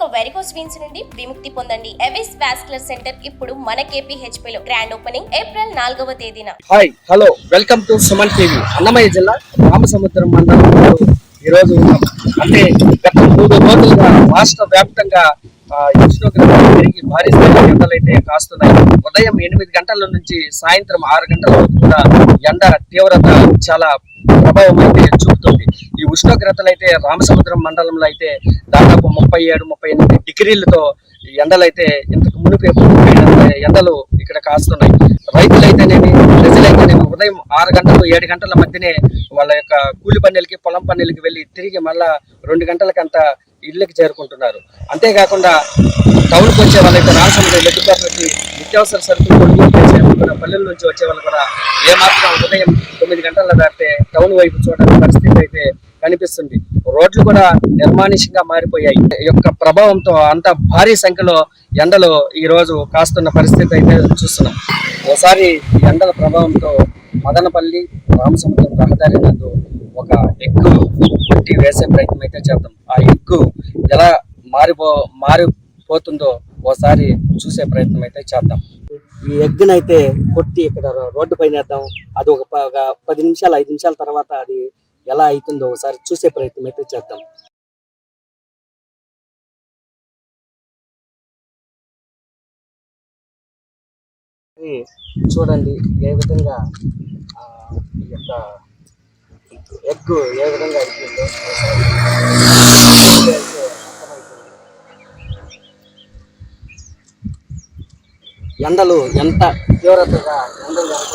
ఇక varicose veins నుండి విముక్తి పొందండి. ఎవిస్ వాస్కులర్ సెంటర్ ఇప్పుడు మన KPHP లో గ్రాండ్ ఓపెనింగ్ ఏప్రిల్ నాలుగవ తేదీన. Hi hello welcome to Suman TV Annamayya జిల్లా రామసముద్రం మండలంలో ఈ రోజు ఉన్నాం అంటే గత మూడు రోజులుగా రాష్ట్ర వ్యాప్తంగా ఉష్ణోగ్రతలు పెరిగి భారీ స్థాయిలో ఎండలైతే కాస్తున్నాయి. ఉదయం ఎనిమిది గంటల నుంచి సాయంత్రం ఆరు గంటల వరకు కూడా ఎండ తీవ్రత చాలా ప్రభావం అయితే చూపుతుంది. ఈ ఉష్ణోగ్రతలు అయితే రామసముద్రం మండలంలో అయితే దాదాపు ముప్పై ఏడు ముప్పై ఎనిమిది డిగ్రీలతో ఈ ఎండలైతే ఇంతకు మునిపే ఎండలు ఇక్కడ కాస్తున్నాయి. రైతులైతేనేమి ప్రజలైతేనేమి ఉదయం ఆరు గంటలు ఏడు గంటల మధ్యనే వాళ్ళ యొక్క కూలి పనులకి పొలం పనులకి వెళ్ళి తిరిగి మళ్ళా రెండు గంటలకంతా ఇళ్ళకి చేరుకుంటున్నారు. అంతేకాకుండా టౌన్కి వచ్చే వాళ్ళైతే రామసముద్రం లెక్కపత్రకి నిత్యావసర సరుకులు కొనుగోలు చేసే పల్లెల నుంచి వచ్చే వాళ్ళు కూడా ఏమాత్రం ఉదయం తొమ్మిది గంటల దాటితే టౌన్ వైపు చూడడానికి పరిస్థితి అయితే కనిపిస్తుంది. రోడ్లు కూడా నిర్మానుష్యంగా మారిపోయాయి. యొక్క ప్రభావంతో అంత భారీ సంఖ్యలో ఎండలు ఈ రోజు కాస్తున్న పరిస్థితి అయితే చూస్తున్నాం. ఒకసారి ఎండల ప్రభావంతో మదనపల్లి రామసముద్రం రహదారి నందు ఒక ఎగ్గు కొట్టి వేసే ప్రయత్నం అయితే చేద్దాం. ఆ ఎగ్గు ఎలా మారిపో మారిపోతుందో ఒకసారి చూసే ప్రయత్నం అయితే చేద్దాం. ఈ ఎగ్గునైతే కొట్టి ఇక్కడ రోడ్డు పైన వేద్దాం అది ఒక ఒక పది నిమిషాలు ఐదు నిమిషాల తర్వాత అది ఎలా అవుతుందో ఒకసారి చూసే ప్రయత్నం అయితే చేద్దాం. చూడండి ఏ విధంగా ఆ, ఈ యొక్క ఎగ్ ఏ విధంగా అయిపోయిందో ఎండలు ఎంత తీవ్రతగా ఎండలు ఎంత